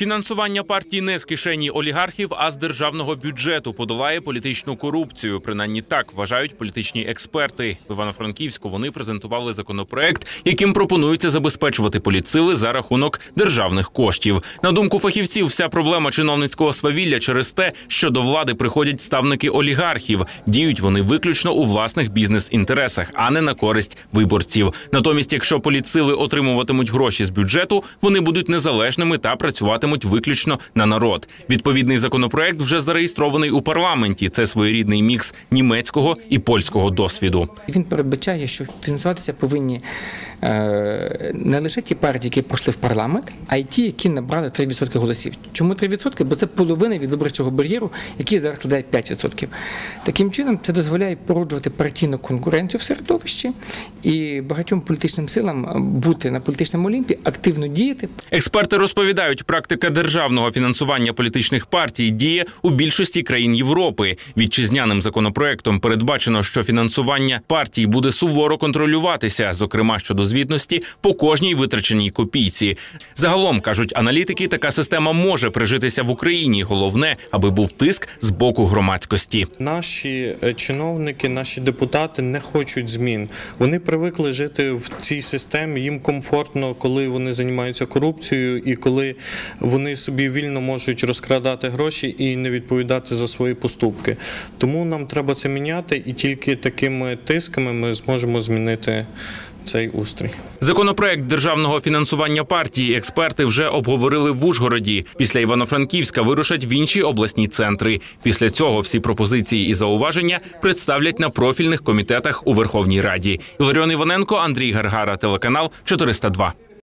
Фінансування партії не з кишені олігархів, а з державного бюджету подолає політичну корупцію. Принаймні так вважають політичні експерти. В Івано-Франківську вони презентували законопроект, яким пропонується забезпечувати політсили за рахунок державних коштів. На думку фахівців, вся проблема чиновницького свавілля через те, що до влади приходять ставники олігархів. Діють вони виключно у власних бізнес-інтересах, а не на користь виборців. Натомість, якщо політсили отримуватимуть гроші з бюджету, вони будуть незалежними та працюватимуть виключно на народ. Відповідний законопроект вже зареєстрований у парламенті. Це своєрідний мікс німецького і польського досвіду. Він передбачає, що фінансуватися повинні е, не лише ті партії, які пройшли в парламент, а й ті, які набрали 3% голосів. Чому 3%? Бо це половина від виборчого бар'єру, який зараз складає 5%. Таким чином, це дозволяє породжувати партійну конкуренцію в середовищі і багатьом політичним силам бути на політичному олімпі, активно діяти, Експерти розповідають, практика державного фінансування політичних партій діє у більшості країн Європи. Вітчизняним законопроектом передбачено, що фінансування партій буде суворо контролюватися, зокрема щодо звітності по кожній витраченій копійці. Загалом кажуть аналітики, така система може прижитися в Україні. Головне, аби був тиск з боку громадськості. Наші е, чиновники, наші депутати не хочуть змін. Вони привикли жити в цій системі. Їм комфортно, коли вони займаються корупцією і коли вони собі вільно можуть розкрадати гроші і не відповідати за свої поступки. Тому нам треба це міняти, і тільки такими тисками ми зможемо змінити цей устрій. Законопроект державного фінансування партії експерти вже обговорили в Ужгороді. Після Івано-Франківська вирушать в інші обласні центри. Після цього всі пропозиції і зауваження представлять на профільних комітетах у Верховній Раді. Іларіон Іваненко, Андрій Гаргара, телеканал 402.